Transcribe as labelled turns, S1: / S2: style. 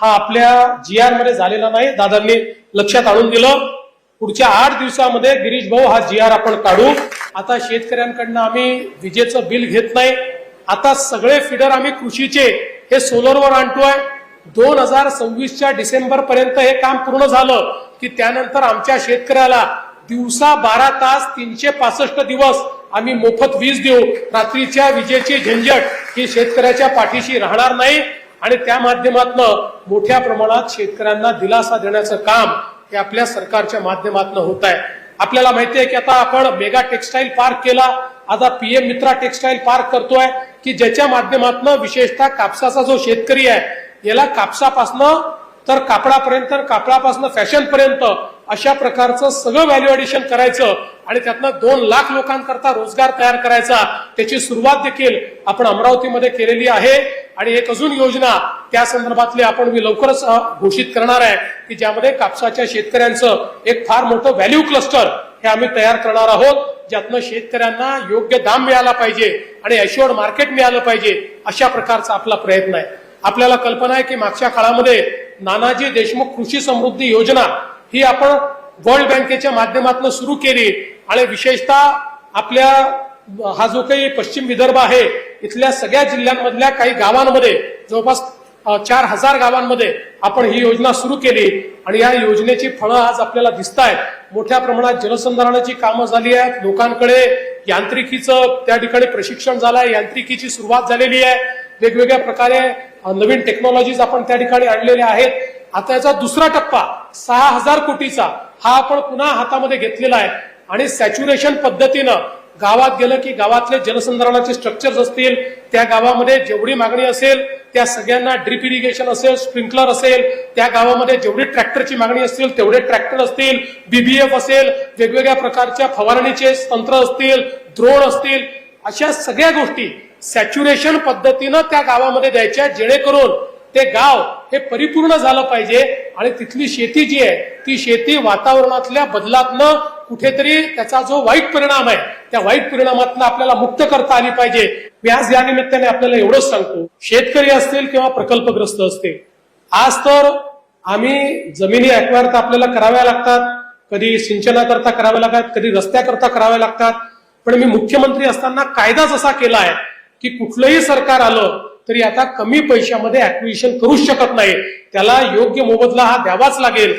S1: हा आपल्या जी आरमध्ये झालेला नाही. दादांनी लक्षात आणून दिलं. पुढच्या आठ दिवसामध्ये गिरीश भाऊ हा जी आर आपण काढू. आता शेतकऱ्यांकडनं आम्ही विजेचं बिल घेत नाही. आता सगळे फिडर आम्ही कृषीचे. हे सोलरवर आणतोय. दोन हजार सव्वीसच्या डिसेंबर पर्यंत हे काम पूर्ण झालं की त्यानंतर आमच्या शेतकऱ्याला दिवसा बारा तास तीनशे पासष्ट दिवस आम्ही मोफत वीज देऊ. रात्रीच्या विजेची झंझट ही शेतकऱ्याच्या पाठीशी राहणार नाही. आणि त्या माध्यमातून मोठ्या प्रमाणात शेतकऱ्यांना दिलासा देण्याचं काम हे आपल्या सरकारच्या माध्यमातून होत आहे आपल्याला माहिती आहे की आता आपण मेगा टेक्सटाईल पार्क केला. आता पीएम मित्रा टेक्सटाईल पार्क करतोय की ज्याच्या माध्यमातून विशेषतः कापसाचा जो शेतकरी आहे याला कापसापासनं तर कापडापर्यंत कापडापासून फॅशन पर्यंत अशा प्रकारचं सगळं व्हॅल्यू ऍडिशन करायचं आणि त्यातनं दोन लाख लोकांकरता रोजगार तयार करायचा. त्याची सुरुवात देखील आपण अमरावतीमध्ये केलेली आहे. आणि एक अजून योजना त्या संदर्भातली आपण मी लवकरच घोषित करणार आहे की ज्यामध्ये कापसाच्या शेतकऱ्यांचं एक फार मोठं व्हॅल्यू क्लस्टर हे आम्ही तयार करणार आहोत ज्यातनं शेतकऱ्यांना योग्य दाम मिळाला पाहिजे आणि अश्युअर्ड मार्केट मिळालं पाहिजे अशा प्रकारचा आपला प्रयत्न आहे. आपल्याला कल्पना आहे की मागच्या काळामध्ये नानाजी देशमुख कृषी समृद्धी योजना ही आपण वर्ल्ड बँकेच्या माध्यमातून सुरू केली आणि विशेषतः आपल्या हा जो काही पश्चिम विदर्भ आहे इथल्या सगळ्या जिल्ह्यांमधल्या काही गावांमध्ये जवळपास चार हजार गावांमध्ये आपण ही योजना सुरू केली आणि या योजनेची फळं आज आपल्याला दिसत आहेत मोठ्या प्रमाणात जलसंधारणाची कामं झाली आहेत. लोकांकडे यांत्रिकीचं त्या ठिकाणी प्रशिक्षण झालं आहे यांत्रिकीची सुरुवात झालेली आहे. वेगवेगळ्या प्रकारे नवीन टेक्नॉलॉजीज आपण त्या ठिकाणी आणलेल्या आहेत. आता याचा दुसरा टप्पा सहा हजार कोटीचा हा आपण पुन्हा हातामध्ये घेतलेला आहे. आणि सॅच्युरेशन पद्धतीनं गावात गेलं की गावातले जलसंधारणाचे स्ट्रक्चर्स असतील त्या गावामध्ये जेवढी मागणी असेल त्या सगळ्यांना ड्रिप इरिगेशन असेल स्प्रिंकलर असेल त्या गावामध्ये जेवढी ट्रॅक्टरची मागणी असतील तेवढे ट्रॅक्टर असतील बीबीएफ असेल वेगवेगळ्या प्रकारच्या फवारणीचे तंत्र असतील द्रोण असतील अशा सगळ्या गोष्टी सॅच्युरेशन पद्धतीनं त्या गावामध्ये द्यायच्या जेणेकरून ते गाव हे परिपूर्ण झालं पाहिजे आणि तिथली शेती जी आहे ती शेती वातावरणातल्या बदलातनं कुठेतरी त्याचा जो वाईट परिणाम आहे त्या वाईट परिणामातून आपल्याला मुक्त करता आली पाहिजे. मी आज या निमित्ताने आपल्याला एवढंच सांगतो. शेतकरी असतील किंवा प्रकल्पग्रस्त असतील आज तर आम्ही जमिनी अक्वायर तर आपल्याला कराव्या लागतात. कधी सिंचनाकरता कराव्या लागतात कधी रस्त्याकरता कराव्या लागतात. पण मी मुख्यमंत्री असताना कायदा जसा केला आहे की कुठलंही सरकार आलं तरी आता कमी पैशामध्ये ऍक्विशन करूच शकत नाही. त्याला योग्य मोबदला हा द्यावाच लागेल.